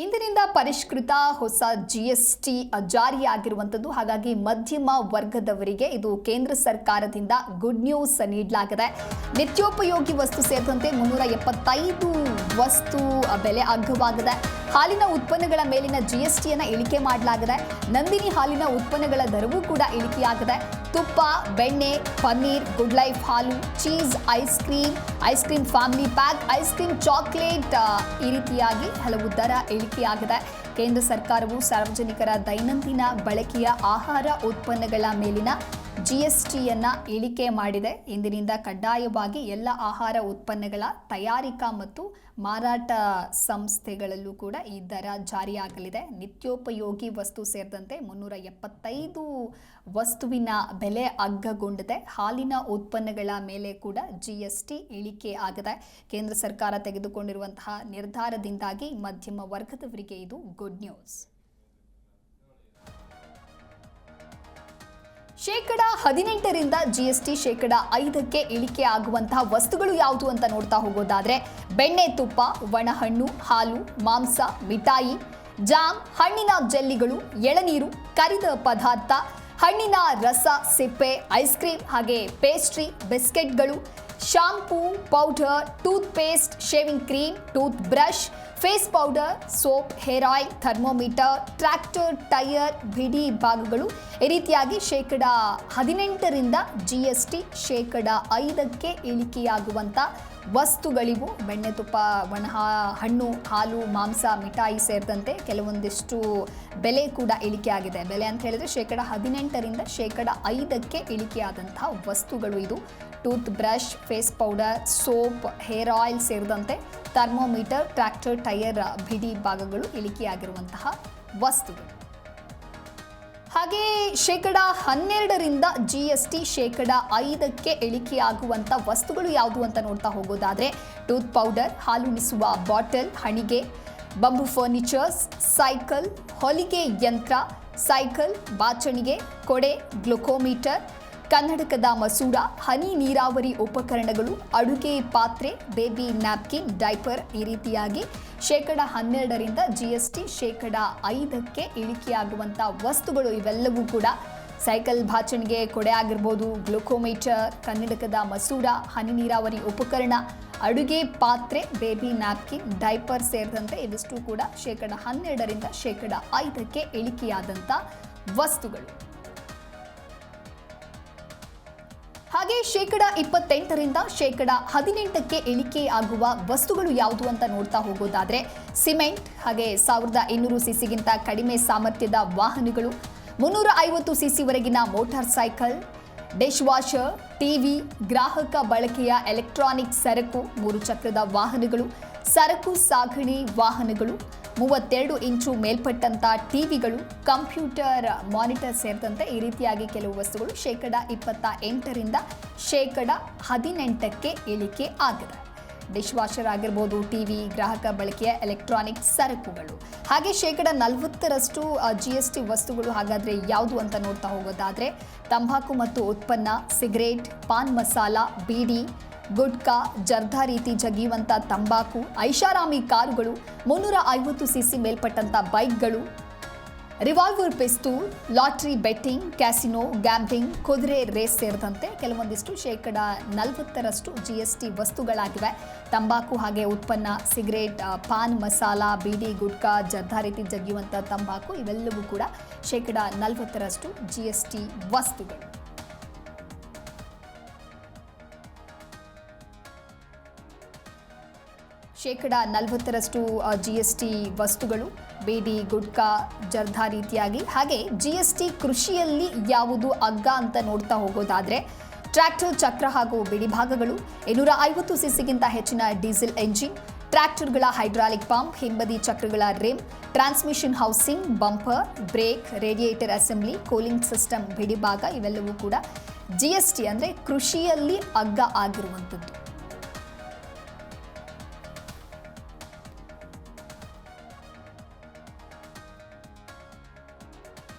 ಇಂದಿನಿಂದ ಪರಿಷ್ಕೃತ ಹೊಸ ಜಿಎಸ್ಟಿ ಜಾರಿಯಾಗಿರುವಂಥದ್ದು. ಹಾಗಾಗಿ ಮಧ್ಯಮ ವರ್ಗದವರಿಗೆ ಇದು ಕೇಂದ್ರ ಸರ್ಕಾರದಿಂದ ಗುಡ್ ನ್ಯೂಸ್ ನೀಡಲಾಗಿದೆ. ನಿತ್ಯೋಪಯೋಗಿ ವಸ್ತು ಸೇರಿದಂತೆ ಮುನ್ನೂರ ಎಪ್ಪತ್ತೈದು ವಸ್ತು ಬೆಲೆ ಅಗ್ಗವಾಗಿದೆ. ಹಾಲಿನ ಉತ್ಪನ್ನಗಳ ಮೇಲಿನ ಜಿಎಸ್ಟಿಯನ್ನು ಇಳಿಕೆ ಮಾಡಲಾಗಿದೆ. ನಂದಿನಿ ಹಾಲಿನ ಉತ್ಪನ್ನಗಳ ದರವೂ ಕೂಡ ಇಳಿಕೆಯಾಗಿದೆ. ತುಪ್ಪ, ಬೆಣ್ಣೆ, ಪನ್ನೀರ್, ಗುಡ್ ಲೈಫ್ ಹಾಲು, cheese, ice cream ice cream family pack, ice cream chocolate ಈ ರೀತಿಯಾಗಿ ಹಲವು ದರ ಇಳಿಕೆಯಾಗಿದೆ ಕೇಂದ್ರ ಸರ್ಕಾರವು ಸಾರ್ವಜನಿಕರ ದೈನಂದಿನ ಬಳಕೆಯ ಆಹಾರ ಉತ್ಪನ್ನಗಳ ಮೇಲಿನ ಜಿಎಸ್ಟಿಯನ್ನ ಇಳಿಕೆ ಮಾಡಿದೆ. ಇಂದಿನಿಂದ ಕಡ್ಡಾಯವಾಗಿ ಎಲ್ಲ ಆಹಾರ ಉತ್ಪನ್ನಗಳ ತಯಾರಿಕಾ ಮತ್ತು ಮಾರಾಟ ಸಂಸ್ಥೆಗಳಲ್ಲೂ ಕೂಡ ಈ ದರ ಜಾರಿಯಾಗಲಿದೆ. ನಿತ್ಯೋಪಯೋಗಿ ವಸ್ತು ಸೇರಿದಂತೆ ಮುನ್ನೂರ ಎಪ್ಪತ್ತೈದು ವಸ್ತುವಿನ ಬೆಲೆ ಅಗ್ಗಗೊಂಡಿದೆ. ಹಾಲಿನ ಉತ್ಪನ್ನಗಳ ಮೇಲೆ ಕೂಡ ಜಿಎಸ್ಟಿ ಇಳಿಕೆ ಆಗಿದೆ. ಕೇಂದ್ರ ಸರ್ಕಾರ ತೆಗೆದುಕೊಂಡಿರುವಂತಹ ನಿರ್ಧಾರದಿಂದಾಗಿ ಮಧ್ಯಮ ವರ್ಗದವರಿಗೆ ಇದು ಗುಡ್ ನ್ಯೂಸ್. ಶೇಕಡ ಹದಿನೆಂಟರಿಂದ ಜಿಎಸ್ಟಿ ಶೇಕಡ ಐದಕ್ಕೆ ಇಳಿಕೆ ಆಗುವಂತಹ ವಸ್ತುಗಳು ಯಾವುದು ಅಂತ ನೋಡ್ತಾ ಹೋಗೋದಾದ್ರೆ, ಬೆಣ್ಣೆ ತುಪ್ಪ, ಒಣಹಣ್ಣು, ಹಾಲು, ಮಾಂಸ, ಮಿಠಾಯಿ, ಜಾಮ್, ಹಣ್ಣಿನ ಜೆಲ್ಲಿಗಳು, ಎಳನೀರು, ಕರಿದ ಪದಾರ್ಥ, ಹಣ್ಣಿನ ರಸ, ಸಿಪ್ಪೆ, ಐಸ್ ಕ್ರೀಮ್ ಹಾಗೆ pastry, ಬಿಸ್ಕೆಟ್ಗಳು, shampoo, powder toothpaste shaving cream toothbrush face powder, soap, hair oil, thermometer, tractor tyre ಬಿಡಿ ಭಾಗಗಳು ಈ ರೀತಿಯಾಗಿ ಶೇಕಡ ಹದಿನೆಂಟರಿಂದ ಜಿ ಎಸ್ ಟಿ ಶೇಕಡ ಐದಕ್ಕೆ ಇಳಿಕೆಯಾಗುವಂಥ ವಸ್ತುಗಳಿವು, ಬೆಣ್ಣೆ ತುಪ್ಪ, ಒಣ ಹಣ್ಣು, ಹಾಲು, ಮಾಂಸ, ಮಿಠಾಯಿ ಸೇರಿದಂತೆ ಕೆಲವೊಂದಿಷ್ಟು ಬೆಲೆ ಕೂಡ ಇಳಿಕೆ ಆಗಿದೆ ಬೆಲೆ ಅಂತ ಹೇಳಿದ್ರೆ ಶೇಕಡ ಹದಿನೆಂಟರಿಂದ ಶೇಕಡ ಐದಕ್ಕೆ ಇಳಿಕೆಯಾದಂತಹ ವಸ್ತುಗಳು ಇದು toothbrush face powder, soap, hair oil ಸೇರಿದಂತೆ ಥರ್ಮೋಮೀಟರ್, ಟ್ರ್ಯಾಕ್ಟರ್ ಟೈರ್ ಬಿಡಿ ಭಾಗಗಳು ಇಳಿಕೆಯಾಗಿರುವಂತಹ ವಸ್ತುಗಳು. ಹಾಗೆ ಶೇಕಡ ಹನ್ನೆರಡರಿಂದ ಜಿ ಎಸ್ ಟಿ ಶೇಕಡ ಐದಕ್ಕೆ ಇಳಿಕೆಯಾಗುವಂಥ ವಸ್ತುಗಳು ಯಾವುದು ಅಂತ ನೋಡ್ತಾ ಹೋಗೋದಾದರೆ ಟೂತ್ ಪೌಡರ್ ಹಾಲುಣಿಸುವ ಬಾಟಲ್, ಹಣಿಗೆ, ಬಂಬು ಫರ್ನಿಚರ್ಸ್, ಸೈಕಲ್, ಹೊಲಿಗೆ ಯಂತ್ರ, ಸೈಕಲ್, ಬಾಚಣಿಗೆ, ಕೊಡೆ, ಗ್ಲುಕೋಮೀಟರ್ ಕನ್ನಡಕದ ಮಸೂರ, ಹನಿ ನೀರಾವರಿ ಉಪಕರಣಗಳು, ಅಡುಗೆ ಪಾತ್ರೆ, ಬೇಬಿ ನ್ಯಾಪ್ಕಿನ್, ಡೈಪರ್ ಈ ರೀತಿಯಾಗಿ ಶೇಕಡ ಹನ್ನೆರಡರಿಂದ ಜಿ ಎಸ್ ಟಿ ಶೇಕಡ ಐದಕ್ಕೆ ಇಳಿಕೆಯಾಗುವಂಥ ವಸ್ತುಗಳು ಇವೆಲ್ಲವೂ ಕೂಡ ಸೈಕಲ್ ಭಾಚಣಿಗೆ ಕೊಡೆ ಆಗಿರ್ಬೋದು. ಗ್ಲುಕೋಮೀಟರ್, ಕನ್ನಡಕದ ಮಸೂರ, ಹನಿ ನೀರಾವರಿ ಉಪಕರಣ, ಅಡುಗೆ ಪಾತ್ರೆ, ಬೇಬಿ ನ್ಯಾಪ್ಕಿನ್, ಡೈಪರ್ ಸೇರಿದಂತೆ ಇವಿಷ್ಟು ಕೂಡ ಶೇಕಡ ಹನ್ನೆರಡರಿಂದ ಶೇಕಡ ಐದಕ್ಕೆ ಇಳಿಕೆಯಾದಂಥ ವಸ್ತುಗಳು. ಹಾಗೆ ಶೇಕಡ ಇಪ್ಪತ್ತೆಂಟರಿಂದ ಶೇಕಡ ಹದಿನೆಂಟಕ್ಕೆ ಇಳಿಕೆ ಆಗುವ ವಸ್ತುಗಳು ಯಾವುದು ಅಂತ ನೋಡ್ತಾ ಹೋಗೋದಾದ್ರೆ, ಸಿಮೆಂಟ್, ಹಾಗೆ ಸಾವಿರದ ಇನ್ನೂರು ಸಿಸಿಗಿಂತ ಕಡಿಮೆ ಸಾಮರ್ಥ್ಯದ ವಾಹನಗಳು, ಮುನ್ನೂರ ಐವತ್ತು ಸಿಸಿವರೆಗಿನ motor cycle, dish washer, TV, ಗ್ರಾಹಕ ಬಳಕೆಯ ಎಲೆಕ್ಟ್ರಾನಿಕ್ ಸರಕು, ಮೂರು ಚಕ್ರದ ವಾಹನಗಳು, ಸರಕು ಸಾಗಣೆ ವಾಹನಗಳು ಮೂವತ್ತೆರಡು ಇಂಚು ಮೇಲ್ಪಟ್ಟಂಥ ಟಿವಿಗಳು, ಕಂಪ್ಯೂಟರ್ ಮಾನಿಟರ್ ಸೇರಿದಂತೆ ಈ ರೀತಿಯಾಗಿ ಕೆಲವು ವಸ್ತುಗಳು ಶೇಕಡ ಇಪ್ಪತ್ತ ಎಂಟರಿಂದ ಶೇಕಡ ಹದಿನೆಂಟಕ್ಕೆ ಇಳಿಕೆ ಆಗಿದೆ. ಡಿಶ್ ವಾಷರ್ ಆಗಿರ್ಬೋದು, ಟಿವಿ, ಗ್ರಾಹಕ ಬಳಕೆಯ ಎಲೆಕ್ಟ್ರಾನಿಕ್ ಸರಕುಗಳು. ಹಾಗೆ ಶೇಕಡ ನಲವತ್ತರಷ್ಟು ಜಿ ಎಸ್ ಟಿ ವಸ್ತುಗಳು ಹಾಗಾದರೆ ಯಾವುದು ಅಂತ ನೋಡ್ತಾ ಹೋಗೋದಾದರೆ, ತಂಬಾಕು ಮತ್ತು ಉತ್ಪನ್ನ, ಸಿಗರೇಟ್, ಪಾನ್ ಮಸಾಲ, ಬೀಡಿ ಗುಟ್ಕಾ ಜರ್ದಾ ರೀತಿ ಜಗಿಯುವಂಥ ತಂಬಾಕು, ಐಷಾರಾಮಿ ಕಾರುಗಳು, ಮುನ್ನೂರ ಐವತ್ತು ಸಿಸಿ ಮೇಲ್ಪಟ್ಟಂಥ ಬೈಕ್ಗಳು, ರಿವಾಲ್ವರ್ ಪಿಸ್ತೂಲ್, ಲಾಟ್ರಿ ಬೆಟ್ಟಿಂಗ್, ಕ್ಯಾಸಿನೋ ಗ್ಯಾಂಬಿಂಗ್ ಕುದುರೆ ರೇಸ್ ಸೇರಿದಂತೆ ಕೆಲವೊಂದಿಷ್ಟು ಶೇಕಡ ನಲವತ್ತರಷ್ಟು ಜಿ ಎಸ್ ಟಿ ವಸ್ತುಗಳಾಗಿವೆ. ತಂಬಾಕು ಹಾಗೆ ಉತ್ಪನ್ನ, ಸಿಗರೇಟ್ ಪಾನ್, ಮಸಾಲ, ಬೀಡಿ, ಗುಟ್ಕಾ, ಜರ್ಧಾ ರೀತಿ ಜಗಿಯುವಂಥ ತಂಬಾಕು ಇವೆಲ್ಲವೂ ಕೂಡ ಶೇಕಡ ನಲವತ್ತರಷ್ಟು ಜಿ ಎಸ್ ಟಿ ವಸ್ತುಗಳು. ಶೇಕಡ ನಲವತ್ತರಷ್ಟು ಜಿ ಎಸ್ ಟಿ ವಸ್ತುಗಳು, ಬೇಡಿ, ಗುಟ್ಕಾ ಜರ್ದಾ ರೀತಿಯಾಗಿ. ಹಾಗೆ ಜಿ ಎಸ್ ಟಿ ಕೃಷಿಯಲ್ಲಿ ಯಾವುದು ಅಗ್ಗ ಅಂತ ನೋಡ್ತಾ ಹೋಗೋದಾದರೆ, ಟ್ರ್ಯಾಕ್ಟರ್, ಚಕ್ರ ಹಾಗೂ ಬಿಡಿಭಾಗಗಳು ಇನ್ನೂರ ಐವತ್ತು ಸಿಸಿಗಿಂತ ಹೆಚ್ಚಿನ ಡೀಸೆಲ್ ಎಂಜಿನ್, ಟ್ರ್ಯಾಕ್ಟರ್ಗಳ ಹೈಡ್ರಾಲಿಕ್ ಪಂಪ್, ಹಿಂಬದಿ ಚಕ್ರಗಳ rim, transmission housing, bumper, brake, radiator assembly, cooling system ಬಿಡಿಭಾಗ ಇವೆಲ್ಲವೂ ಕೂಡ ಜಿ ಎಸ್ ಟಿ ಅಂದರೆ ಕೃಷಿಯಲ್ಲಿ ಅಗ್ಗ ಆಗಿರುವಂಥದ್ದು.